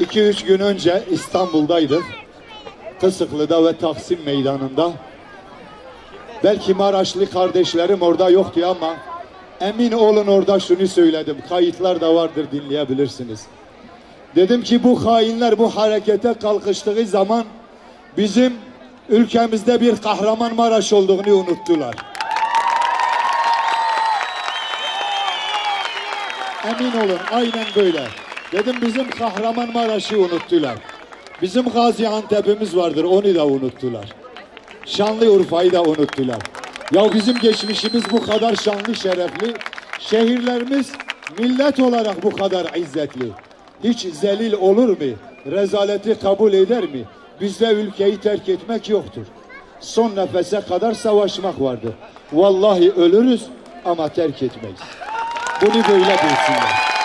2-3 gün önce İstanbul'daydık. Kısıklı'da ve Taksim Meydanı'nda. Belki Maraşlı kardeşlerim orada yoktu ama emin olun orada şunu söyledim. Kayıtlar da vardır dinleyebilirsiniz. Dedim ki bu hainler bu harekete kalkıştığı zaman bizim ülkemizde bir kahraman Maraş olduğunu unuttular. Emin olun aynen böyle. Dedim bizim Kahramanmaraş'ı unuttular. Bizim Gaziantep'imiz vardır onu da unuttular. Şanlıurfa'yı da unuttular. Ya bizim geçmişimiz bu kadar şanlı şerefli. Şehirlerimiz millet olarak bu kadar izzetli. Hiç zelil olur mu? Rezaleti kabul eder mi? Bizde ülkeyi terk etmek yoktur. Son nefese kadar savaşmak vardır. Vallahi ölürüz ama terk etmeyiz. Bunu böyle bilsinler.